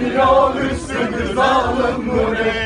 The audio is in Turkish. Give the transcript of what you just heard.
Dünya üstümüz alın bu ne?